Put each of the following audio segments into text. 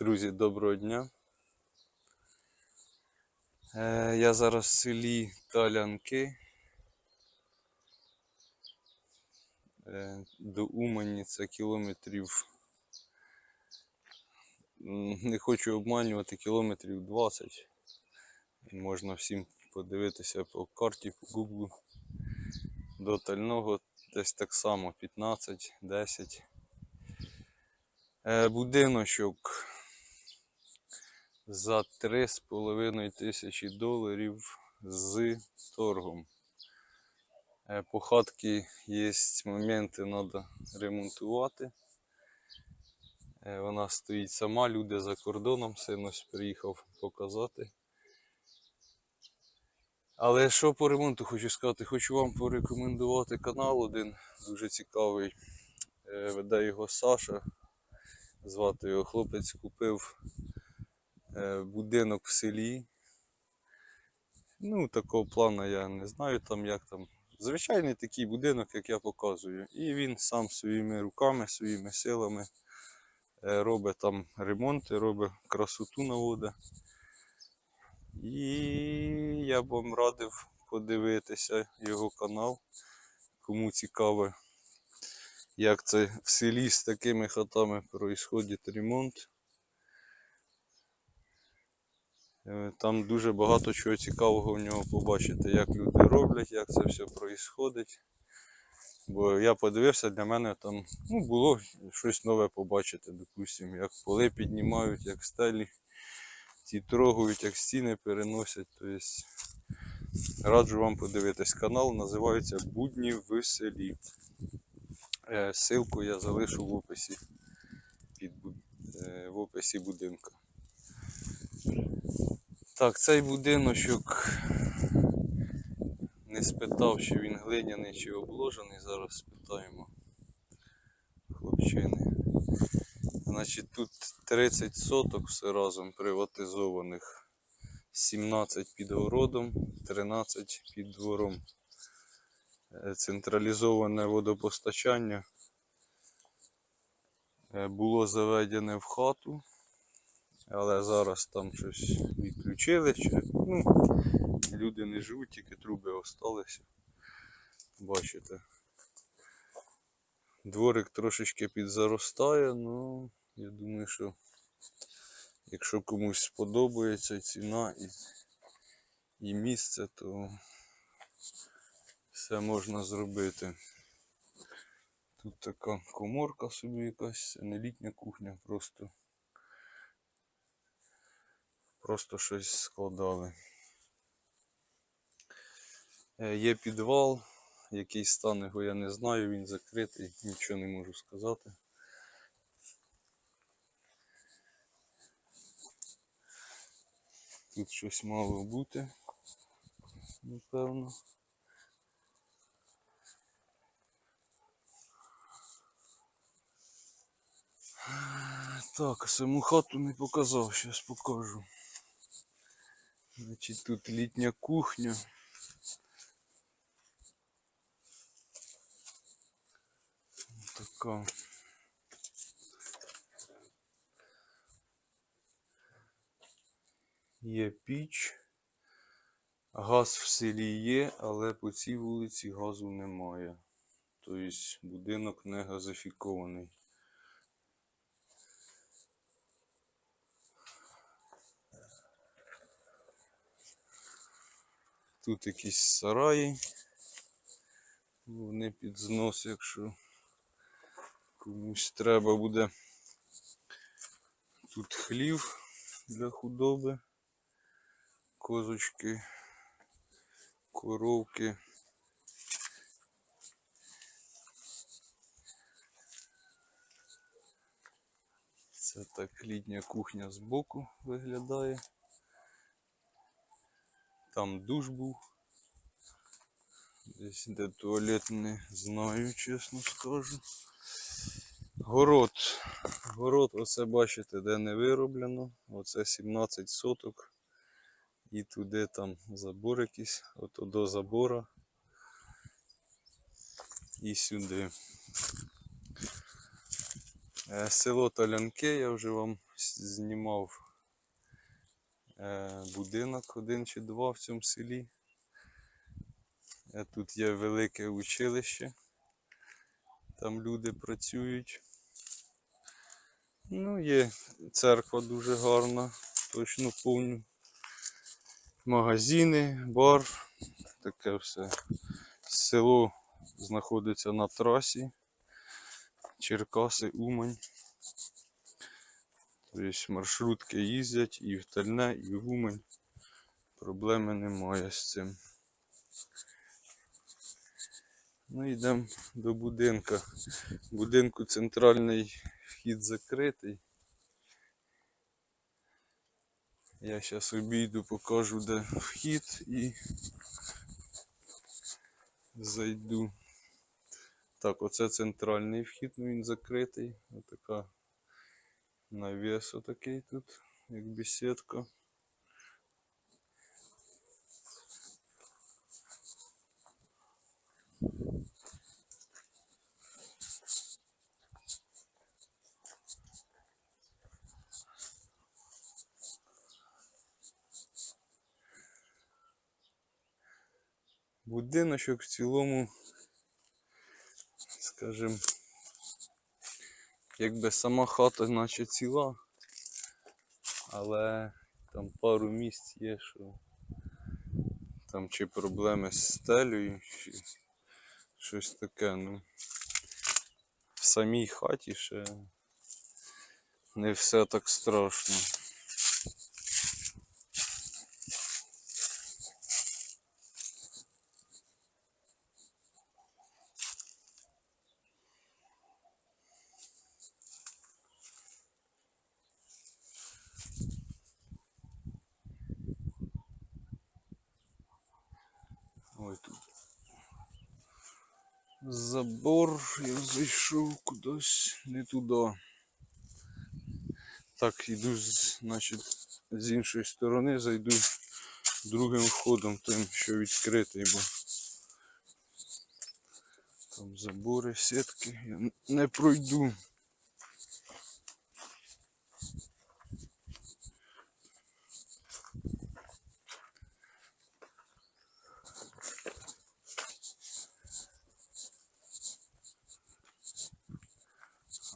Друзі, доброго дня. Е, я зараз в селі Талянки. Е, до Умані це кілометрів. Не хочу обманювати, кілометрів 20. Можна всім подивитися по карті, по гуглу. До Тального десь так само 15-10. Е, будиночок за 3,5 тисячі доларів з торгом. Е, По хатки є моменти, треба ремонтувати. Е, Вона стоїть сама, люди за кордоном, син приїхав показати. Але що по ремонту хочу сказати? Хочу вам порекомендувати канал один дуже цікавий. Е, Веде його Саша. Звати його хлопець купив будинок в селі. Ну, такого плану я не знаю там як там. Звичайний такий будинок, як я показую. І він сам своїми руками, своїми силами е, робить там ремонти, робить красоту наводить. І я б вам радив подивитися його канал, кому цікаво, як це в селі з такими хатами происходить ремонт. Е, Там дуже багато чого цікавого в нього побачити, як люди роблять, як це все происходить. Бо я подивився, для мене там ну, було щось нове побачити, допустимо, як поли піднімають, як стелі ті трогають, як стіни переносять. Тобто, раджу вам подивитись канал, називається Будні в селі. Е, Ссылку я залишу в описі під, е, в описі будинку. Так, цей будиночок не спитав, чи він глиняний чи обложений. Зараз спитаємо хлопчини. Значить, тут 30 соток все разом приватизованих. 17 під городом, 13 під двором. Е, Централізоване водопостачання е, було заведене в хату, але зараз там щось відключили. Чи, ну, люди не живуть, тільки труби осталися. Бачите. Дворик трошечки підзаростає, ну я думаю, що якщо комусь сподобається ціна і, і місце, то все можна зробити. Тут така коморка собі якась, це не літня кухня, просто, просто щось складали. Е, Є підвал, який стан його я не знаю, він закритий, нічого не можу сказати. Тут щось мало бути, напевно. Так, саму хату не показав, зараз покажу. Значить, тут літня кухня. Така. Є піч. Газ в селі є, але по цій вулиці газу немає. Тобто будинок не газифікований. Тут якісь сараї. Вони під знос, якщо комусь треба буде. Тут хлів для худоби, козочки, коровки. Це так літня кухня збоку виглядає. Там душ був. Десь де туалет не знаю, чесно скажу. Город. Город, оце бачите, де не вироблено. Оце 17 соток. І туди там забор якийсь, ото до забора. І сюди. Е, Село Толянки, я вже вам знімав будинок один чи два в цьому селі. Е, Тут є велике училище, там люди працюють. Ну, є церква дуже гарна, точно повню. Магазини, бар, таке все. Село знаходиться на трасі. Черкаси, Умань. Тобто маршрутки їздять і в Тальне, і в Умань. Проблеми немає з цим. Ну йдемо до будинка. Будинку центральний вхід закритий. Я зараз обійду, покажу, де вхід і зайду. Так, оце центральний вхід, ну він закритий. Отака навіс отакий тут, як бесідка. Будиночок в цілому, скажімо, якби сама хата наче ціла, але там пару місць є, що там чи проблеми з стелею, чи щось таке. Ну, в самій хаті ще не все так страшно. Ой, тут забор, я зайшов кудись не туди. Так, йду значить, з іншої сторони, зайду другим входом, тим, що відкритий, бо там забори, сітки, я не пройду.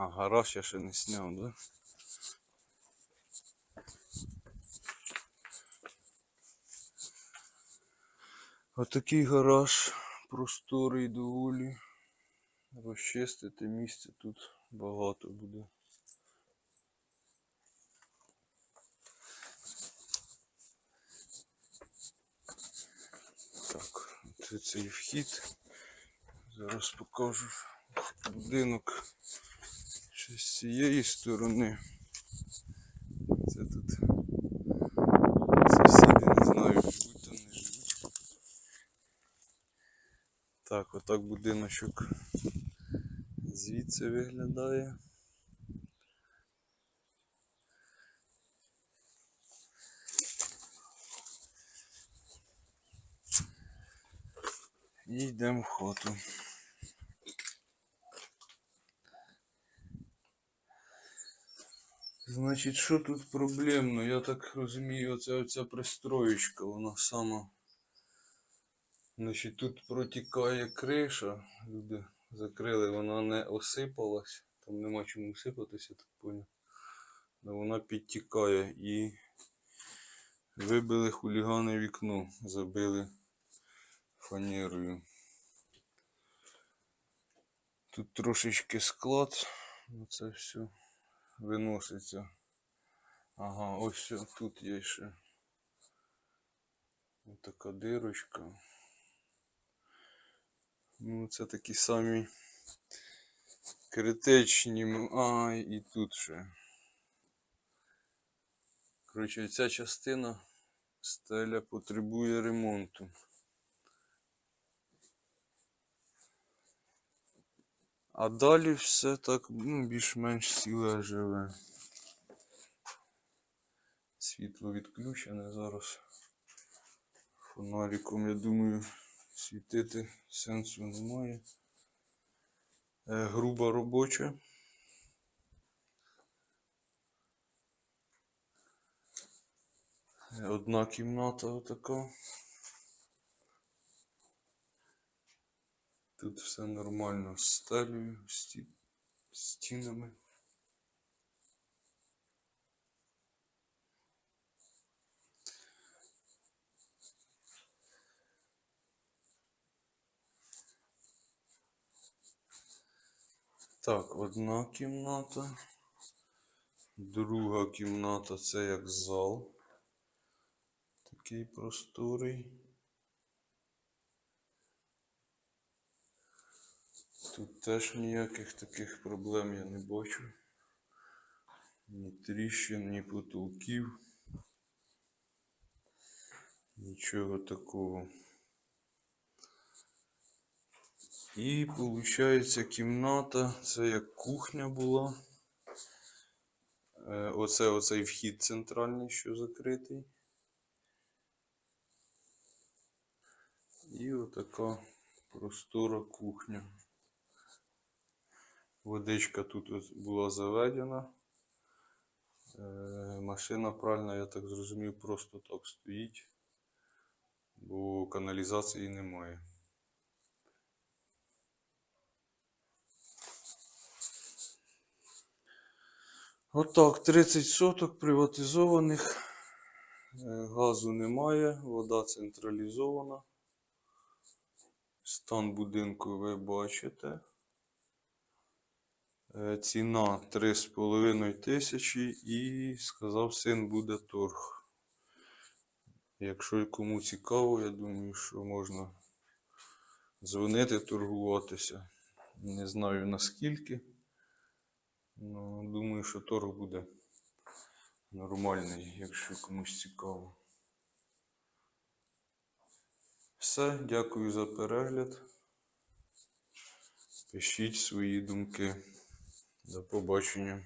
А, гараж я ще не сняв, да? Отакий гараж, просторий доволі. Розчистити місця тут багато буде. Так, це цей вхід. Зараз покажу будинок з цієї сторони. Це тут сусіди, не знаю, живуть там, не живуть. Так, отак будиночок звідси виглядає. І йдемо в хату. Значить, що тут проблемно? Я так розумію, оця оця пристроєчка, вона сама. Значить, тут протікає криша. Люди закрили, вона не осипалась. Там нема чому осипатися, так поняв. Вона підтікає і вибили хулігани вікно, забили фанерою. Тут трошечки склад, ну це все виноситься. Ага, ось тут є ще ось така дирочка. Ну, це такі самі критичні. А, і тут ще. Коротше, ця частина стеля потребує ремонту. А далі все так ну, більш-менш ціле живе. Світло відключене зараз. Фонариком, я думаю, світити сенсу немає. Е, груба робоча. Е, одна кімната отака. Тут все нормально з стелею, сті... стінами. Так, одна кімната. Друга кімната це як зал. Такий просторий. Тут теж ніяких таких проблем я не бачу. Ні тріщин, ні потолків. Нічого такого. І виходить кімната, це як кухня була. Е, Оце оцей вхід центральний, що закритий. І отака простора кухня. Водичка тут була заведена. Е, Машина пральна, я так зрозумів, просто так стоїть, бо каналізації немає. Отак, 30 соток приватизованих. Е, Газу немає, вода централізована. Стан будинку ви бачите. Е, Ціна 3,5 тисячі і сказав син буде торг. Якщо кому цікаво, я думаю, що можна дзвонити, торгуватися. Не знаю наскільки. Ну, думаю, що торг буде нормальний, якщо комусь цікаво. Все, дякую за перегляд. Пишіть свої думки. До побачення.